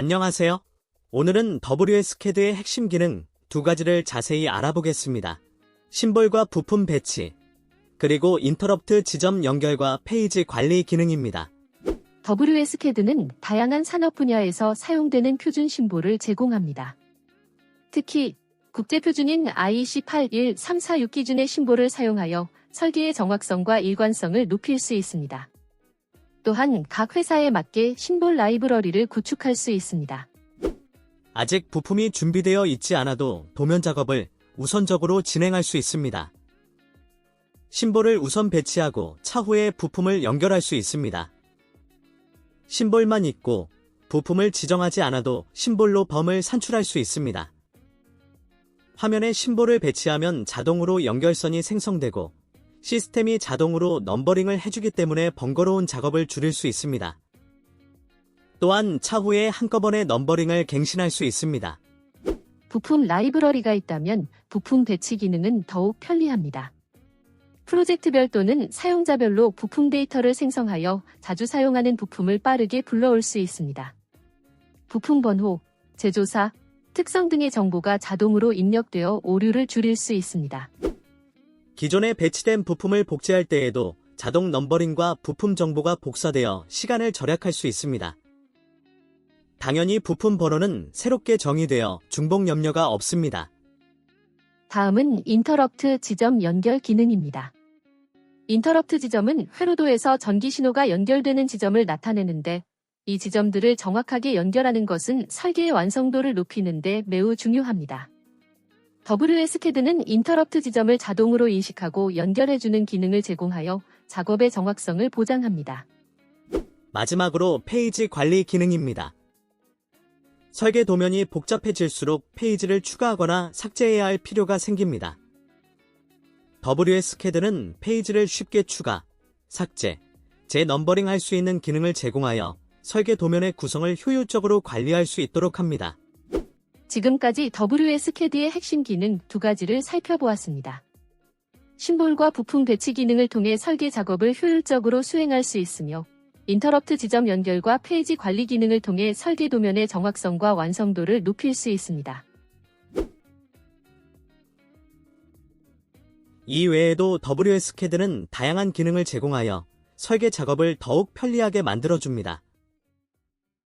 안녕하세요. 오늘은 WSCAD의 핵심 기능 두 가지를 자세히 알아보겠습니다. 심볼과 부품 배치, 그리고 인터럽트 지점 연결과 페이지 관리 기능입니다. WSCAD는 다양한 산업 분야에서 사용되는 표준 심볼을 제공합니다. 특히 국제 표준인 IEC 81346 기준의 심볼을 사용하여 설계의 정확성과 일관성을 높일 수 있습니다. 또한 각 회사에 맞게 심볼 라이브러리를 구축할 수 있습니다. 아직 부품이 준비되어 있지 않아도 도면 작업을 우선적으로 진행할 수 있습니다. 심볼을 우선 배치하고 차후에 부품을 연결할 수 있습니다. 심볼만 있고 부품을 지정하지 않아도 심볼로 범을 산출할 수 있습니다. 화면에 심볼을 배치하면 자동으로 연결선이 생성되고 시스템이 자동으로 넘버링을 해주기 때문에 번거로운 작업을 줄일 수 있습니다. 또한 차후에 한꺼번에 넘버링을 갱신할 수 있습니다. 부품 라이브러리가 있다면 부품 배치 기능은 더욱 편리합니다. 프로젝트별 또는 사용자별로 부품 데이터를 생성하여 자주 사용하는 부품을 빠르게 불러올 수 있습니다. 부품 번호, 제조사, 특성 등의 정보가 자동으로 입력되어 오류를 줄일 수 있습니다. 기존에 배치된 부품을 복제할 때에도 자동 넘버링과 부품 정보가 복사되어 시간을 절약할 수 있습니다. 당연히 부품 번호는 새롭게 정의되어 중복 염려가 없습니다. 다음은 인터럽트 지점 연결 기능입니다. 인터럽트 지점은 회로도에서 전기 신호가 연결되는 지점을 나타내는데 이 지점들을 정확하게 연결하는 것은 설계의 완성도를 높이는데 매우 중요합니다. WSCAD는 인터럽트 지점을 자동으로 인식하고 연결해주는 기능을 제공하여 작업의 정확성을 보장합니다. 마지막으로 페이지 관리 기능입니다. 설계 도면이 복잡해질수록 페이지를 추가하거나 삭제해야 할 필요가 생깁니다. WSCAD는 페이지를 쉽게 추가, 삭제, 재넘버링 할 수 있는 기능을 제공하여 설계 도면의 구성을 효율적으로 관리할 수 있도록 합니다. 지금까지 WSCAD의 핵심 기능 두 가지를 살펴보았습니다. 심볼과 부품 배치 기능을 통해 설계 작업을 효율적으로 수행할 수 있으며 인터럽트 지점 연결과 페이지 관리 기능을 통해 설계 도면의 정확성과 완성도를 높일 수 있습니다. 이 외에도 WSCAD는 다양한 기능을 제공하여 설계 작업을 더욱 편리하게 만들어줍니다.